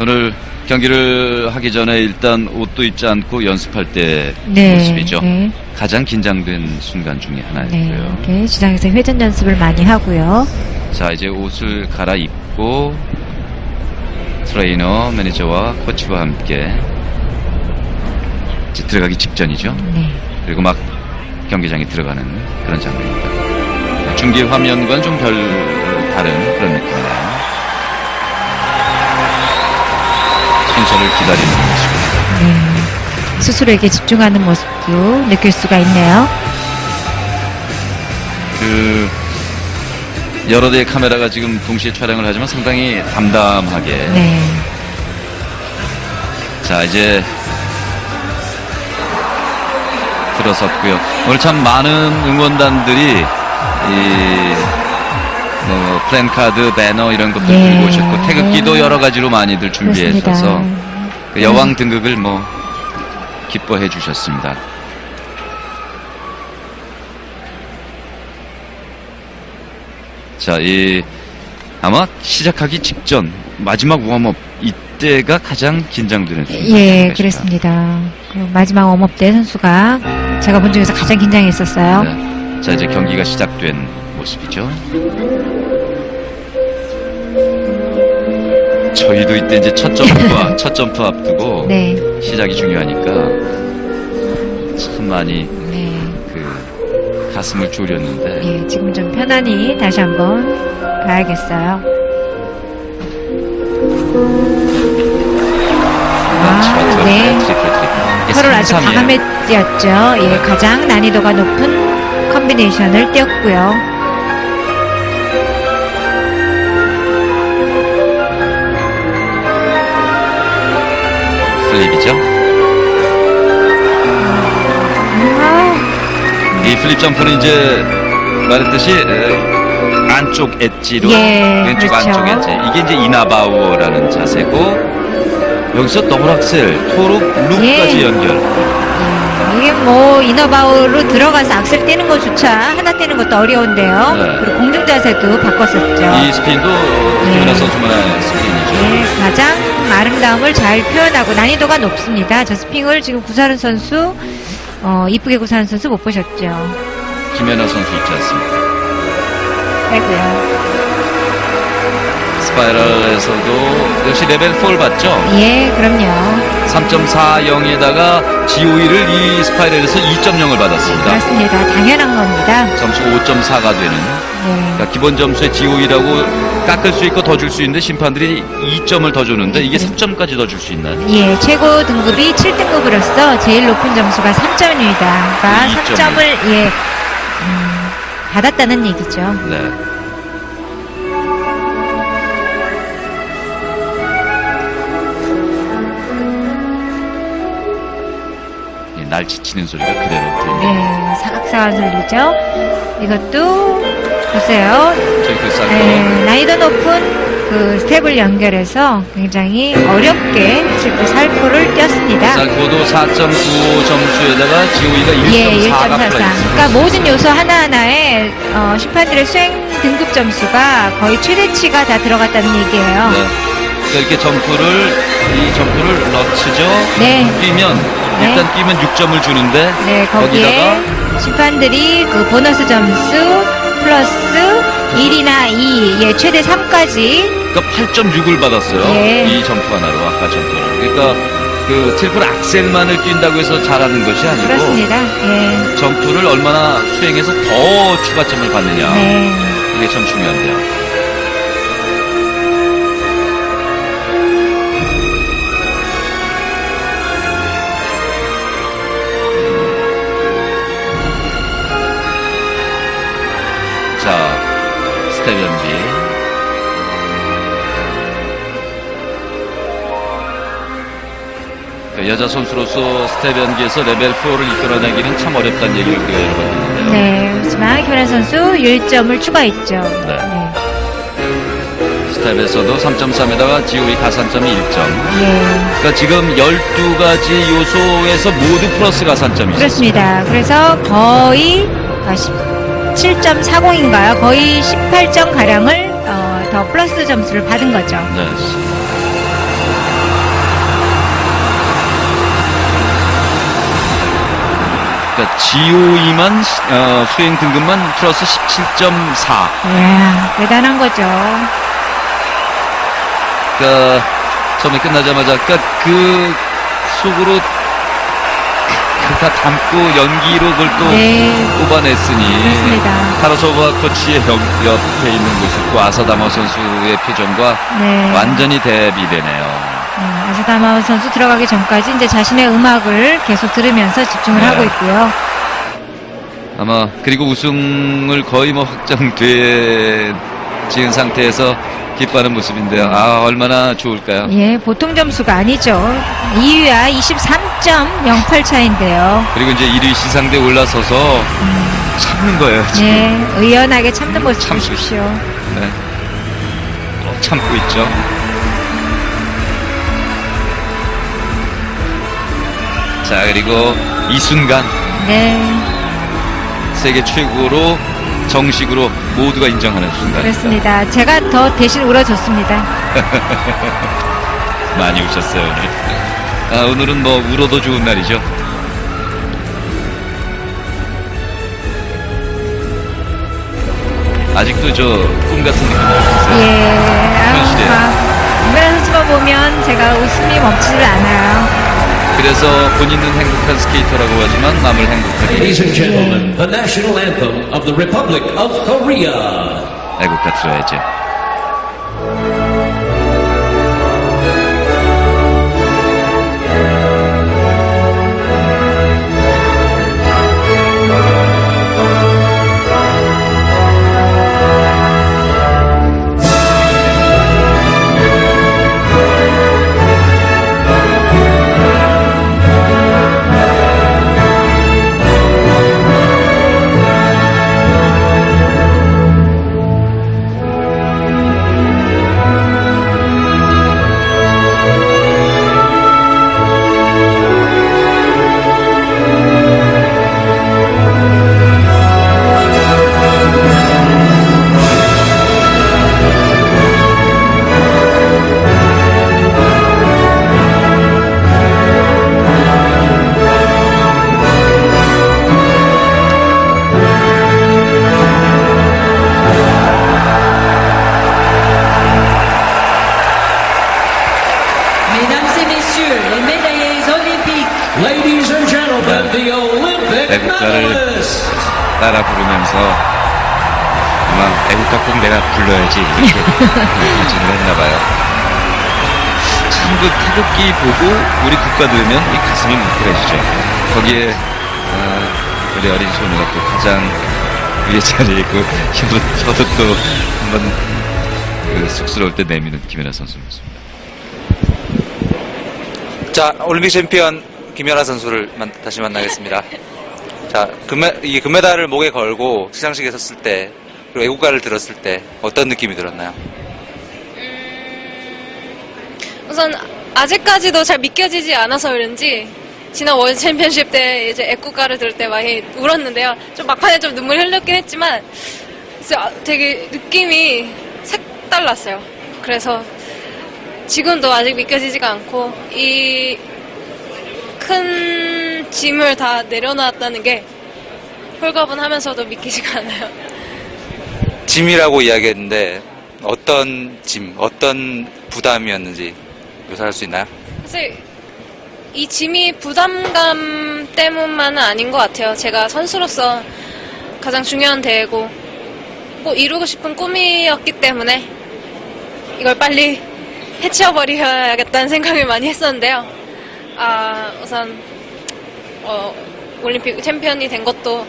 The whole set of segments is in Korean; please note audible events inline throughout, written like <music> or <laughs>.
오늘 경기를 하기 전에 일단 옷도 입지 않고 연습할 때 네. 모습이죠. 네. 가장 긴장된 순간 중에 네. 하나였고요. 이렇게 시장에서 회전 연습을 많이 하고요. 자, 이제 옷을 갈아입고 트레이너, 매니저와 코치와 함께 이제 들어가기 직전이죠. 네. 그리고 막 경기장에 들어가는 그런 장면입니다. 중계 화면과는 좀 별 다른 그런 느낌이네요. 순서를 기다리는 모습입니다. 네. 스스로에게 집중하는 모습도 느낄 수가 있네요. 그 여러 대의 카메라가 지금 동시에 촬영을 하지만 상당히 담담하게 네. 자 이제 들어섰고요. 오늘 참 많은 응원단들이 이 뭐, 플랜카드, 배너 이런 것들 네. 들고 오셨고 태극기도 네. 여러 가지로 많이들 준비해 그렇습니다. 주셔서 그 여왕 등극을 뭐 기뻐해 주셨습니다. 자, 이 아마 시작하기 직전 마지막 웜업 이때가 가장 긴장되는. 예, 그렇습니다. 그 마지막 웜업 때 선수가 제가 본 중에서 가장 긴장했었어요. 네. 자, 이제 경기가 시작된 모습이죠. 저희도 이때 이제 첫 점프와 <laughs> 첫 점프 앞두고 네. 시작이 중요하니까 참 많이 네. 그 가슴을 졸였는데 예, 지금 좀 편안히 다시 한번 가야겠어요. 아, 네. 트리플 트리플. 서로 아주 3-3 이에요. 과감해 뛰었죠. 예, 가장 난이도가 높은 컨비네이션을 띄었고요. 플립이죠. 아, 이 플립 점프는 이제 말했듯이 에, 안쪽 엣지로 예, 왼쪽 그렇죠. 안쪽 엣지 이게 이제 이나바우어라는 자세고 여기서 더블 악셀 토록 룩까지 예. 연결 예, 이게 뭐 이너바우로 들어가서 악셀 떼는 것조차 하나 떼는 것도 어려운데요. 네. 그리고 공중 자세도 바꿨었죠. 이 스핀도 김연아 선수만의 스핀이죠. 예, 가장 아름다움을 잘 표현하고 난이도가 높습니다. 저 스핑을 지금 구사른 선수 어, 이쁘게 구사른 선수 못 보셨죠? 김연아 선수 있지 않습니까? 아이고요. 스파이럴에서도 역시 레벨 4를 봤죠. 예, 그럼요. 3.40에다가 GOE를 이 스파이럴에서 2.0을 받았습니다. 그렇습니다. 당연한 겁니다. 점수 5.4가 되는 예. 그러니까 기본 점수의 GOE라고 깎을 수 있고 더 줄 수 있는데 심판들이 2점을 더 주는데 이게 3점까지 더 줄 수 있나요? 예, 최고 등급이 7등급으로서 제일 높은 점수가 3점입니다. 그러니까 이 3점을 예 음, 받았다는 얘기죠. 네. 날 지치는 소리가 그대로 들립니다. 네, 사각사각 소리죠. 이것도 보세요. 그 네, 난이도 높은 그 스텝을 연결해서 굉장히 어렵게 트리플 살포를 뛰었습니다. 쌀거도 4.95 점수에다가 예, 1.4가 1.43. 플러스. 그러니까 모든 요소 하나하나에 어, 심판들의 수행 등급 점수가 거의 최대치가 다 들어갔다는 얘기예요. 네. 그러니까 이렇게 점프를 이 점프를 넣치죠. 네. 뛰면 네. 일단 뛰면 6점을 주는데 네, 거기에 거기다가 심판들이 그 보너스 점수 플러스 1이나 2, 예, 최대 3까지 그러니까 8.6을 받았어요. 예. 이 점프 하나로 아까 점프를. 그러니까 그 트리플 악셀만을 뛴다고 해서 잘하는 것이 아니고 그렇습니다. 예. 점프를 얼마나 수행해서 더 추가점을 받느냐. 네. 이게 참 중요한데요. 여자 선수로서 스텝 연기에서 레벨 4를 이끌어내기는 참 어렵다는 얘기를 우리가 여러 번 했는데요. 네. 그렇지만 김연아 선수 1점을 추가했죠. 네. 네. 스텝에서도 3.3에다가 GOE 가산점이 1점. 예. 그러니까 지금 12가지 요소에서 모두 플러스 가산점이. 그렇습니다. 그래서 거의 7.40인가요? 거의 18점 가량을 어, 더 플러스 점수를 받은 거죠. 네. 그러니까 GOE만 어, 수행 등급만 플러스 17.4. 이야, 대단한 거죠. 그러니까 처음에 끝나자마자 그러니까 그 속으로 그다 담고 연기로 그걸 또 네. 뽑아냈으니 그렇습니다. 타로소바 코치의 옆, 옆에 있는 모습과 아사다마 선수의 표정과 네. 완전히 대비되네요. 음, 아사다마우 선수 들어가기 전까지 이제 자신의 음악을 계속 들으면서 집중을 네. 하고 있고요. 아마 그리고 우승을 거의 뭐 확정돼 지은 상태에서 기뻐하는 모습인데요. 아 얼마나 좋을까요? 예, 보통 점수가 아니죠. 2위와 23.08 차인데요. 그리고 이제 1위 시상대 올라서서 참는 거예요. 지금. 네, 의연하게 참는 모습 참고 보십시오. 네. 꼭 참고 있죠. 자 그리고 이 순간 네, 세계 최고로 정식으로 모두가 인정하는 순간. 그렇습니다. 제가 더 대신 울어줬습니다. <laughs> 많이 우셨어요 오늘. 아, 오늘은 뭐 울어도 좋은 날이죠. 아직도 저 꿈 같은 느낌 없으세요? 예, 현실이에요. 아, 김연아 선수만 보면 제가 웃음이 멈추질 않아요. 그래서 본인은 행복한 스케이터라고 하지만 남을 행복하게 Ladies and gentlemen, the national anthem of the Republic of Korea. 애국가 들어야죠. Medalists. 따라 부르면서 아마 애국가 꼭 내가 불러야지 이렇게 <laughs> 결정을 했나 봐요. 참 그 태극기 보고 우리 국가 들으면 이 가슴이 뭉클해지죠. 거기에 아, 우리 어린 소녀가 또 가장 위에 자리에 있고 혀도, 혀도 또 한번 그 쑥스러울 때 내미는 김연아 선수 모습. 자, 올림픽 챔피언 김연아 선수를 만- 다시 만나겠습니다. <laughs> 자, 금메, 이 금메달을 목에 걸고 시상식에 섰을 때, 그리고 애국가를 들었을 때 어떤 느낌이 들었나요? 우선 아직까지도 잘 믿겨지지 않아서 그런지 지난 월드 챔피언십 때 이제 애국가를 들을 때 많이 울었는데요. 좀 막판에 좀 눈물이 흘렸긴 했지만 되게 느낌이 색달랐어요. 그래서 지금도 아직 믿겨지지가 않고 이큰 짐을 다 내려놨다는 게 홀가분하면서도 믿기지가 않아요. 짐이라고 이야기했는데 어떤 짐, 어떤 부담이었는지 묘사할 수 있나요? 사실 이 짐이 부담감 때문만은 아닌 것 같아요. 제가 선수로서 가장 중요한 대회고 꼭 이루고 싶은 꿈이었기 때문에 이걸 빨리 <laughs> 해치워버려야겠다는 생각을 많이 했었는데요. 아 우선 어, 올림픽 챔피언이 된 것도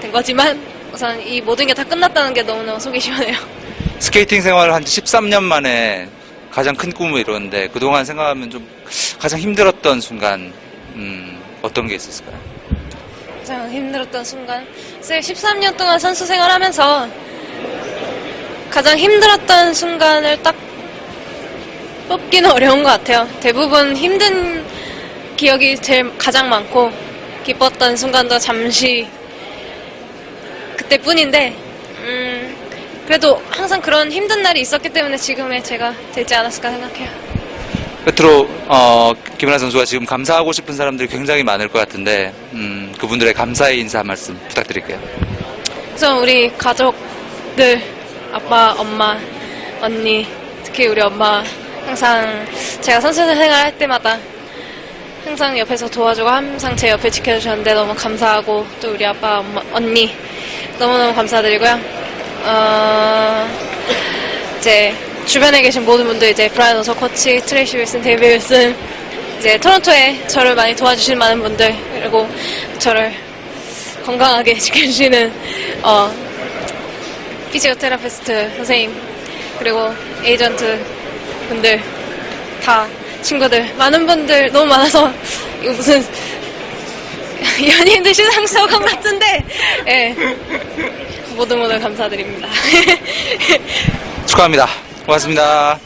된 거지만 우선 이 모든 게 다 끝났다는 게 너무너무 속이 시원해요. <laughs> 스케이팅 생활을 한 지 13년 만에 가장 큰 꿈을 이뤘는데 그동안 생각하면 좀 가장 힘들었던 순간, 음, 어떤 게 있었을까요? 가장 힘들었던 순간. 사실 13년 동안 선수 생활하면서 가장 힘들었던 순간을 딱 뽑기는 어려운 것 같아요. 대부분 힘든 기억이 제일 가장 많고 기뻤던 순간도 잠시 그때뿐인데 음, 그래도 항상 그런 힘든 날이 있었기 때문에 지금의 제가 되지 않았을까 생각해요. 끝으로 어, 김연아 선수가 지금 감사하고 싶은 사람들이 굉장히 많을 것 같은데 음, 그분들의 감사의 인사 한 말씀 부탁드릴게요. 우선 우리 가족들, 아빠, 엄마, 언니, 특히 우리 엄마 항상 제가 선수 생활할 때마다 항상 옆에서 도와주고 항상 제 옆에 지켜주셨는데 너무 감사하고 또 우리 아빠, 엄마, 언니 너무너무 감사드리고요. 어, 이제 주변에 계신 모든 분들 이제 브라이언 오서 코치, 트레이시 윌슨, 데이비 윌슨 이제 토론토에 저를 많이 도와주신 많은 분들 그리고 저를 건강하게 <laughs> 지켜주시는 어, 피지오테라피스트 선생님 그리고 에이전트 분들 다 친구들 많은 분들 너무 많아서 이거 무슨 <laughs> 연예인들 시상식관 같은데 예 모두 모두 감사드립니다. <laughs> 축하합니다. 고맙습니다.